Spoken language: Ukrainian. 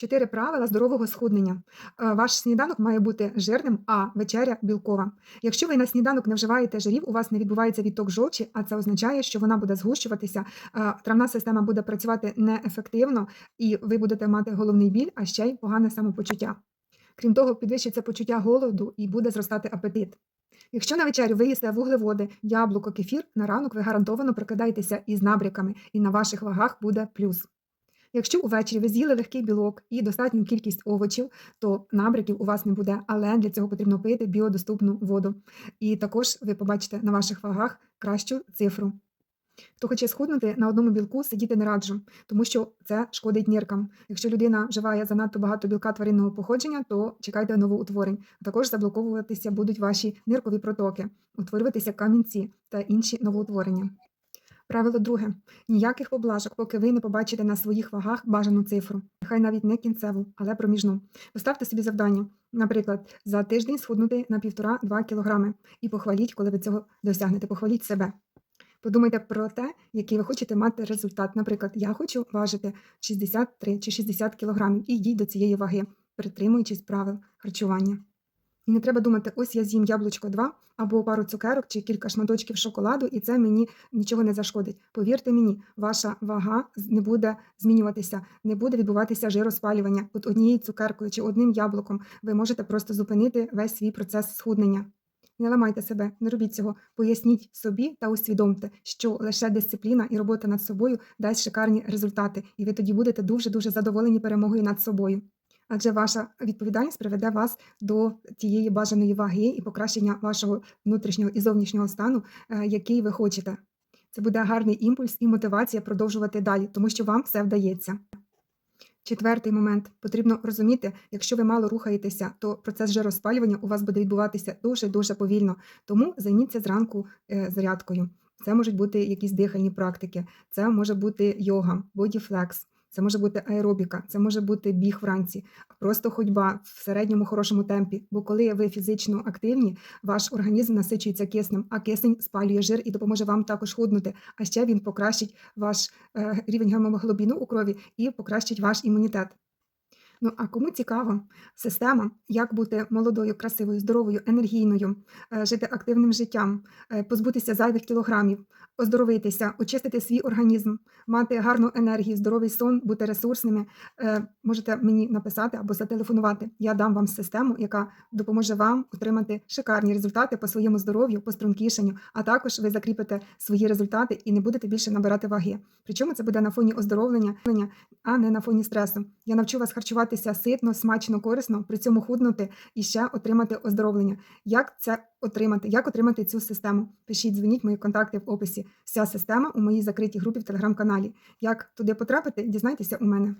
Чотири правила здорового схуднення. Е, Ваш сніданок має бути жирним, а вечеря білкова. Якщо ви на сніданок не вживаєте жирів, у вас не відбувається відток жовчі, а це означає, що вона буде згущуватися, е, травна система буде працювати неефективно, і ви будете мати головний біль, а ще й погане самопочуття. Крім того, підвищиться почуття голоду і буде зростати апетит. Якщо на вечерю ви їсте вуглеводи, яблуко, кефір, на ранок ви гарантовано прокидаєтеся із набряками, і на ваших вагах буде плюс. Якщо увечері ви з'їли легкий білок і достатню кількість овочів, то набряків у вас не буде, але для цього потрібно пити біодоступну воду. І також ви побачите на ваших вагах кращу цифру. Хто хоче схуднути на одному білку, сидіти не раджу, тому що це шкодить ниркам. Якщо людина вживає занадто багато білка тваринного походження, то чекайте новоутворень. Також заблоковуватися будуть ваші ниркові протоки, утворюватися камінці та інші новоутворення. Правило друге: ніяких поблажок, поки ви не побачите на своїх вагах бажану цифру. Нехай навіть не кінцеву, але проміжну. Поставте собі завдання, наприклад, за тиждень схуднути на 1,5-2 кг і похваліть, коли ви цього досягнете. Похваліть себе. Подумайте про те, який ви хочете мати результат. Наприклад, я хочу важити 63 чи 60 кг і йдіть до цієї ваги, притримуючись правил харчування. І не треба думати, ось я з'їм яблучко 2 або пару цукерок чи кілька шматочків шоколаду, і це мені нічого не зашкодить. Повірте мені, ваша вага не буде змінюватися, не буде відбуватися жироспалювання. От однією цукеркою чи одним яблуком ви можете просто зупинити весь свій процес схуднення. Не ламайте себе, не робіть цього. Поясніть собі та усвідомте, що лише дисципліна і робота над собою дасть шикарні результати, і ви тоді будете дуже дуже задоволені перемогою над собою. Адже ваша відповідальність приведе вас до тієї бажаної ваги і покращення вашого внутрішнього і зовнішнього стану, е, який ви хочете. Це буде гарний імпульс і мотивація продовжувати далі, тому що вам все вдається. Четвертий момент потрібно розуміти, якщо ви мало рухаєтеся, то процес жироспалювання у вас буде відбуватися дуже дуже повільно. Тому займіться зранку е, зарядкою. Це можуть бути якісь дихальні практики, це може бути йога, бодіфлекс, це може бути аеробіка, це може бути біг вранці, просто ходьба в середньому хорошому темпі. Бо коли ви фізично активні, ваш організм насичується киснем, а кисень спалює жир і допоможе вам також худнути. А ще він покращить ваш е, рівень гемоглобіну у крові і покращить ваш імунітет. Ну а кому цікава система, як бути молодою, красивою, здоровою, енергійною, е, жити активним життям, е, позбутися зайвих кілограмів, оздоровитися, очистити свій організм, мати гарну енергію, здоровий сон, бути ресурсними, е, можете мені написати або зателефонувати. Я дам вам систему, яка допоможе вам отримати шикарні результати по своєму здоров'ю, по стрункішенню, а також ви закріпите свої результати і не будете більше набирати ваги. Причому це буде на фоні оздоровлення, а не на фоні стресу. Я навчу вас харчуватися ситно, смачно, корисно, при цьому худнути і ще отримати оздоровлення. Як це отримати? Як отримати цю систему? Пишіть, дзвоніть мої контакти в описі. Вся система у моїй закритій групі в телеграм-каналі. Як туди потрапити, дізнайтеся у мене.